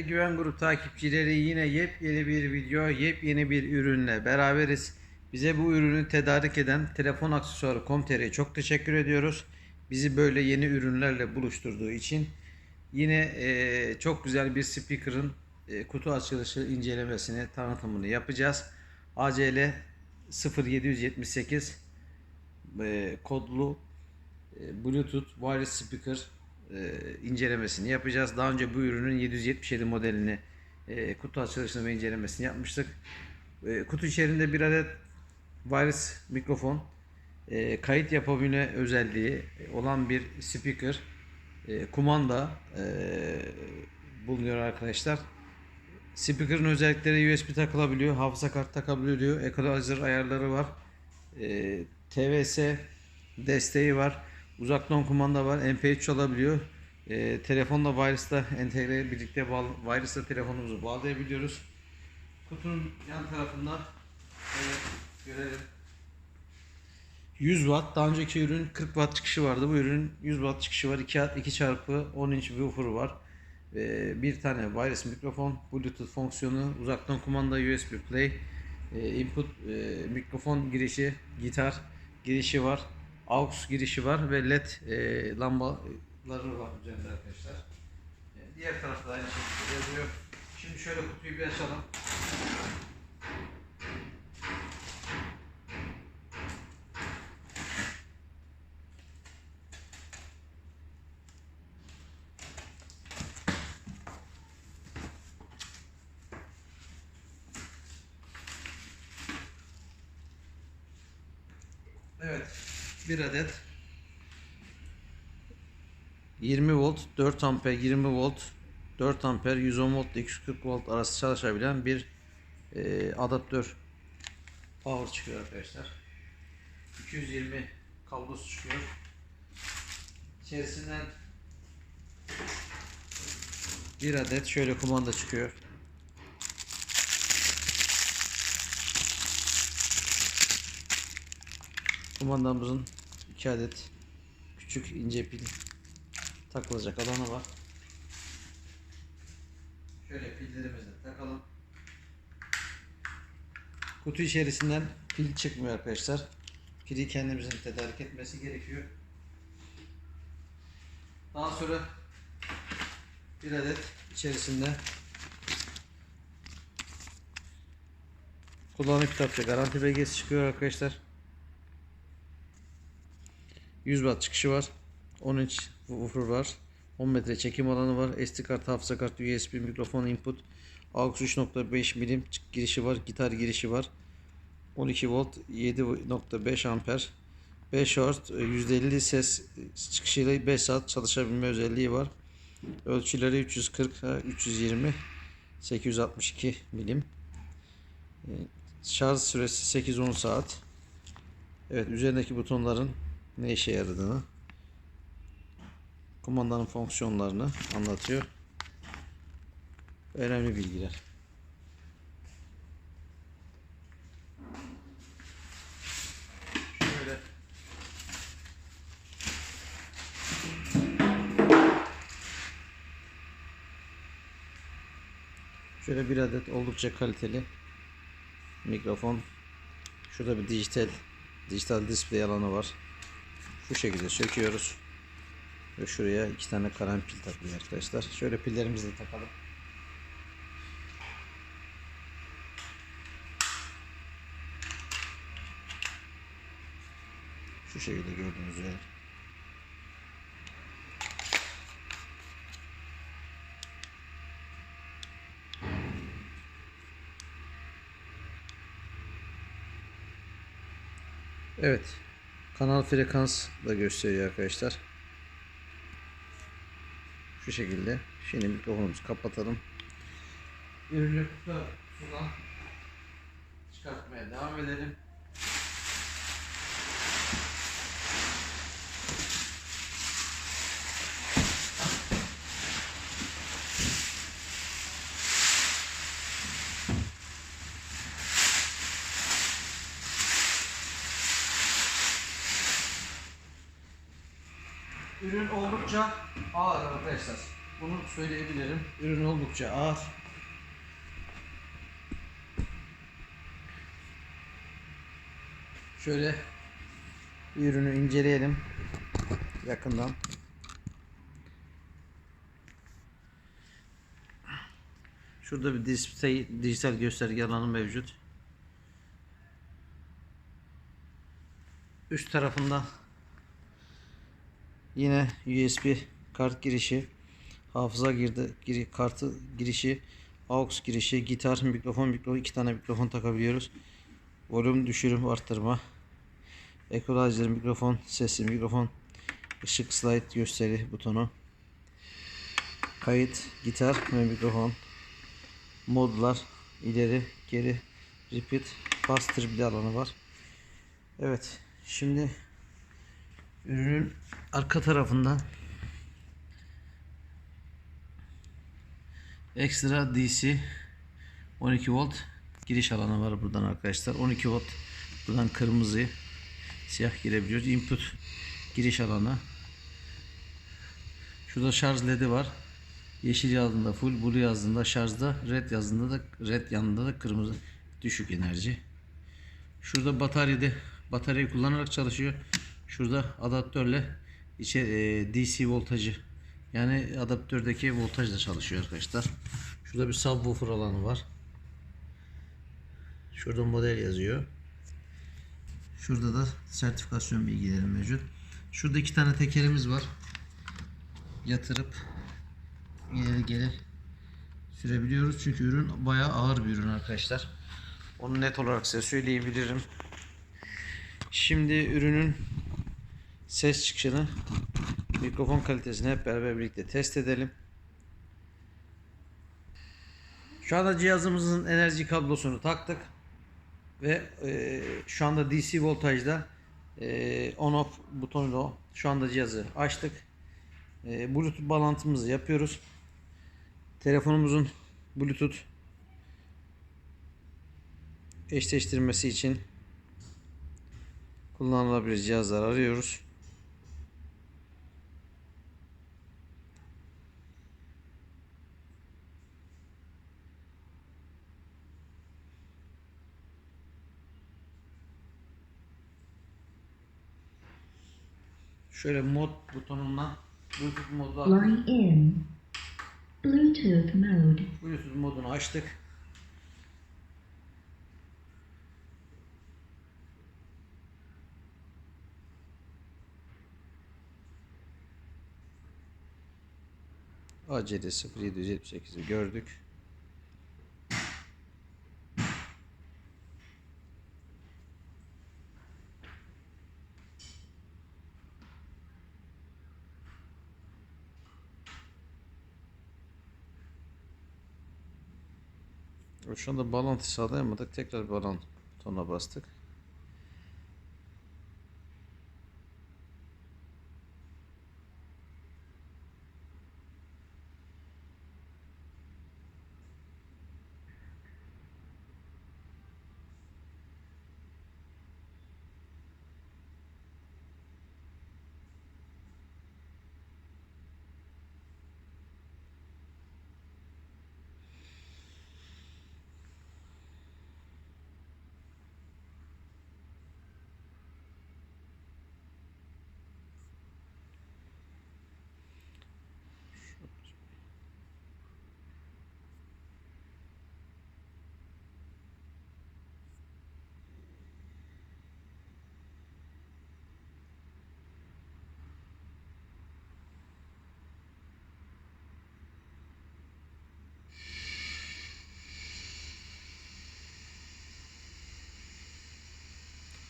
Güven Grup takipçileri yine yepyeni bir video, yepyeni bir ürünle beraberiz. Bize bu ürünü tedarik eden Telefon Aksesuarı Com.tr'ye çok teşekkür ediyoruz. Bizi böyle yeni ürünlerle buluşturduğu için yine eee, çok güzel bir speaker'ın eee, kutu açılışı incelemesini, tanıtımını yapacağız. ACL 0778 eee, kodlu e, Bluetooth wireless speaker e, incelemesini yapacağız. Daha önce bu ürünün 777 modelini e, kutu açılışını ve incelemesini yapmıştık. E, kutu içerisinde bir adet wireless mikrofon, e, kayıt yapabilme özelliği olan bir speaker, kumanda bulunuyor arkadaşlar. Speaker'ın özellikleri USB takılabiliyor, hafıza kartı takabiliyor, equalizer ayarları var. E, TVS desteği var. Uzaktan kumanda var. MP3 çalabiliyor. E, telefonla wireless'la entegre birlikte bağlı, wireless'la telefonumuzu bağlayabiliyoruz. Kutunun yan tarafında evet, görelim. 100 watt. Daha önceki ürün 40 watt çıkışı vardı. Bu ürünün 100 watt çıkışı var. 2, 2 çarpı 10 inç woofer var. Ee, bir tane wireless mikrofon, bluetooth fonksiyonu, uzaktan kumanda USB play, e, input e, mikrofon girişi, gitar girişi var. AUX girişi var ve LED e, lambaları var üzerinde arkadaşlar. E, diğer tarafta aynı şekilde yazıyor. Şimdi şöyle kutuyu bir açalım. 1 adet 20 volt 4 amper 20 volt 4 amper 110 volt 240 volt arası çalışabilen bir e, adaptör power çıkıyor arkadaşlar. 220 kablosu çıkıyor. İçerisinden bir adet şöyle kumanda çıkıyor. Kumandamızın iki adet küçük ince pil takılacak alanı var. Şöyle pillerimizi takalım. Kutu içerisinden pil çıkmıyor arkadaşlar. Pili kendimizin tedarik etmesi gerekiyor. Daha sonra bir adet içerisinde kullanım kitapçı garanti belgesi çıkıyor arkadaşlar. 100 watt çıkışı var. 10 inç woofer var. 10 metre çekim alanı var. SD kart, hafıza kartı, USB mikrofon input. AUX 3.5 milim girişi var. Gitar girişi var. 12 volt 7.5 amper. 5 short %50 ses çıkışıyla 5 saat çalışabilme özelliği var. Ölçüleri 340 320 862 milim. Ee, Şarj süresi 8-10 saat. Evet üzerindeki butonların ne işe yaradığını, kumandanın fonksiyonlarını anlatıyor. Önemli bilgiler. Şöyle Şöyle bir adet oldukça kaliteli mikrofon. Şurada bir dijital dijital display alanı var. Bu şekilde söküyoruz. Ve şuraya iki tane karanfil takılıyor arkadaşlar. Şöyle pillerimizi de takalım. Şu şekilde gördüğünüz üzere. Evet. Kanal frekans da gösteriyor arkadaşlar. Şu şekilde. Şimdi mikrofonumuzu kapatalım. Ürünü sudan çıkartmaya devam edelim. Ürün oldukça ağır arkadaşlar. bunu söyleyebilirim. Ürün oldukça ağır. Şöyle ürünü inceleyelim yakından. Şurada bir display, dijital gösterge alanı mevcut. Üst tarafında yine USB kart girişi, hafıza girdi, giri, kartı girişi, aux girişi, gitar, mikrofon, mikrofon, iki tane mikrofon takabiliyoruz. Volüm düşürüm, arttırma. Equalizer, mikrofon, sesli mikrofon, ışık slide gösteri butonu. Kayıt, gitar ve mikrofon. Modlar, ileri, geri, repeat, bastır bir alanı var. Evet, şimdi ürünün arka tarafında ekstra DC 12 volt giriş alanı var buradan arkadaşlar. 12 volt buradan kırmızı siyah girebiliyoruz. Input giriş alanı. Şurada şarj ledi var. Yeşil yazdığında full, blue yazdığında şarjda, red yazdığında da red yanında da kırmızı düşük enerji. Şurada bataryada bataryayı kullanarak çalışıyor. Şurada adaptörle içe e, DC voltajı yani adaptördeki voltajla çalışıyor arkadaşlar. Şurada bir subwoofer alanı var. Şurada model yazıyor. Şurada da sertifikasyon bilgileri mevcut. Şurada iki tane tekerimiz var. Yatırıp ileri geri sürebiliyoruz. Çünkü ürün bayağı ağır bir ürün arkadaşlar. Onu net olarak size söyleyebilirim. Şimdi ürünün ses çıkışını mikrofon kalitesini hep beraber birlikte test edelim. Şu anda cihazımızın enerji kablosunu taktık ve e, şu anda DC voltajda e, on off butonuyla şu anda cihazı açtık. E, Bluetooth bağlantımızı yapıyoruz. Telefonumuzun Bluetooth eşleştirmesi için kullanılabilir cihazlar arıyoruz. Şöyle mod butonundan Bluetooth modu attık. Line in. Bluetooth mode. Bluetooth modunu açtık. ACD 0778'i gördük. Şu anda bağlantı sağlayamadık. Tekrar bağlantı butonuna bastık.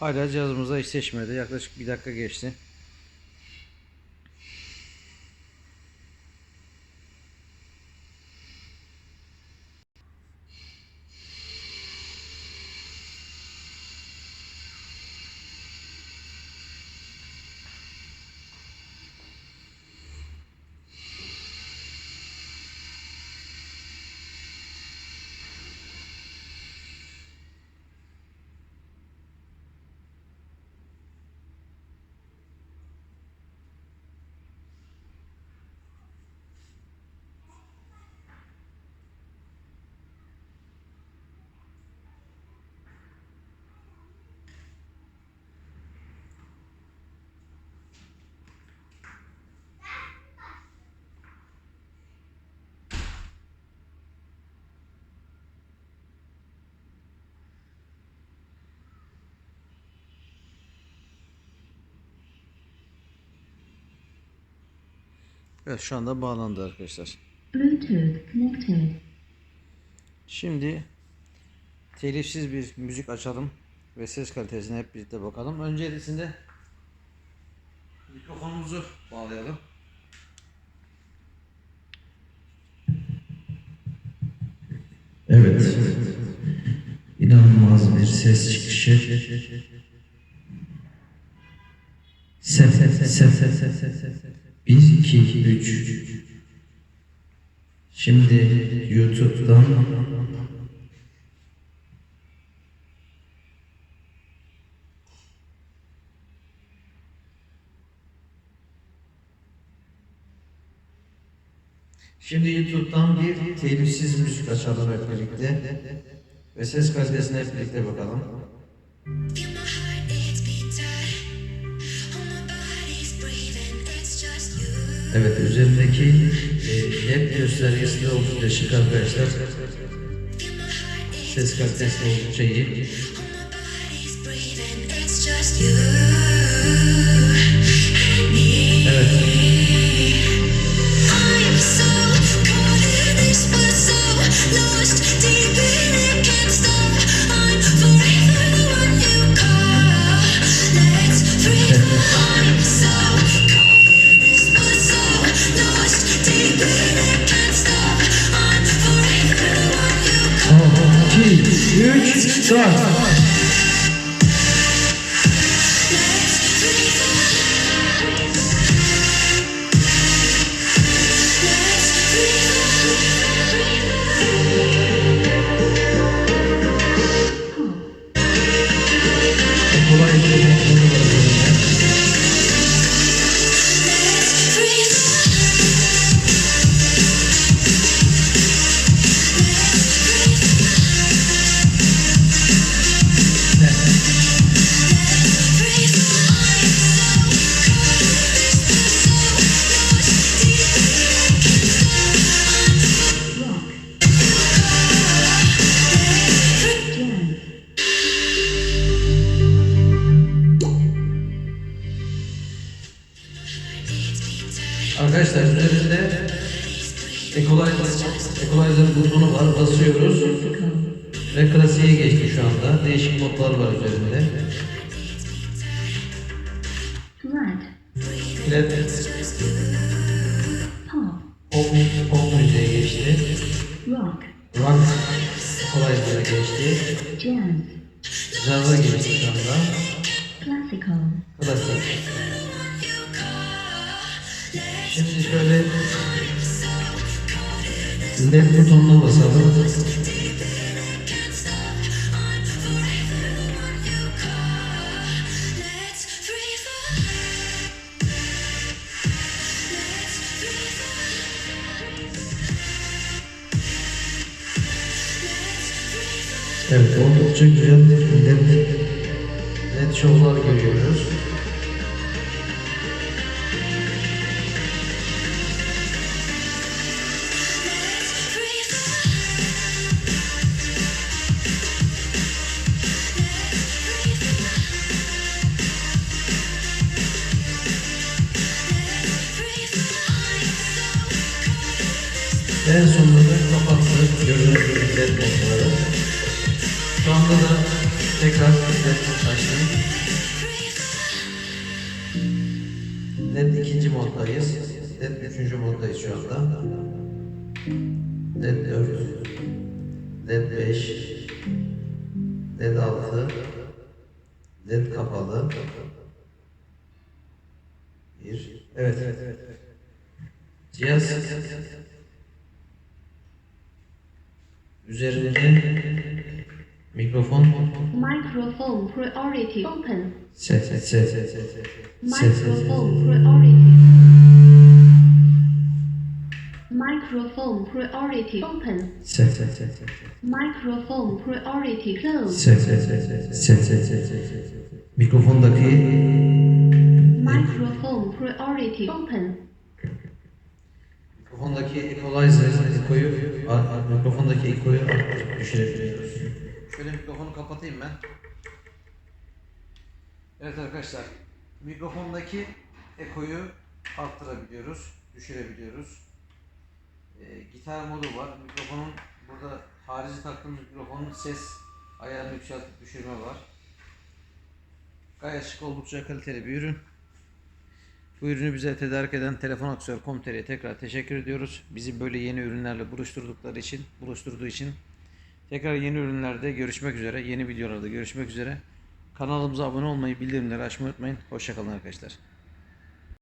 Hala cihazımıza eşleşmedi. Yaklaşık bir dakika geçti. Evet şu anda bağlandı arkadaşlar. Şimdi telifsiz bir müzik açalım ve ses kalitesine hep birlikte bakalım. Öncelikle mikrofonumuzu bağlayalım. Evet. İnanılmaz bir ses çıkışı. Sef sef sef sef sef sef sef. 1, 2, 3. Şimdi YouTube'dan Şimdi YouTube'dan bir telifsiz müzik açalım hep birlikte ve ses kalitesine hep birlikte bakalım. Evet üzerindeki e, led göstergesi de oldukça şık arkadaşlar. Ses kalitesi oldukça iyi. Evet. I'm so caught in this, but so lost deep in it. 2, Arkadaşlar üzerinde Equalizer, Equalizer butonu var. Basıyoruz. Ve klasiğe geçti şu anda. Değişik modlar var üzerinde. Flat Pop. pop, müziğe geçti. Rock. Rock Equalizer'a geçti. Jazz. Jazz'a geçti şu anda. Classical. Klasik. Şimdi şöyle led butonuna basalım. En sonunda da kapattı gördüğünüz gibi modları. Şu anda da tekrar led açtım. Led ikinci moddayız. Led üçüncü moddayız şu anda. Led 4, Led 5, Led 6, Led kapalı. Bir. Evet. Cihaz üzerinde mikrofon Microphone priority open. ses ses ses ses ses ses Microphone priority. Microphone priority open. ses ses ses ses Microphone priority closed. ses ses ses ses ses ses ses mikrofondaki Microphone priority open. Mikrofondaki equalizer ekoyu mikrofondaki ekoyu düşürebiliyoruz. Şöyle mikrofonu kapatayım ben. Evet arkadaşlar mikrofondaki ekoyu arttırabiliyoruz. düşürebiliyoruz. Ee, gitar modu var. Mikrofonun burada harici taktığımız mikrofonun ses ayarını yükseltip düşürme var. Gayet şık oldukça kaliteli bir ürün. Bu ürünü bize tedarik eden Telefon tekrar teşekkür ediyoruz. Bizi böyle yeni ürünlerle buluşturdukları için, buluşturduğu için. Tekrar yeni ürünlerde görüşmek üzere, yeni videolarda görüşmek üzere. Kanalımıza abone olmayı, bildirimleri açmayı unutmayın. Hoşçakalın arkadaşlar.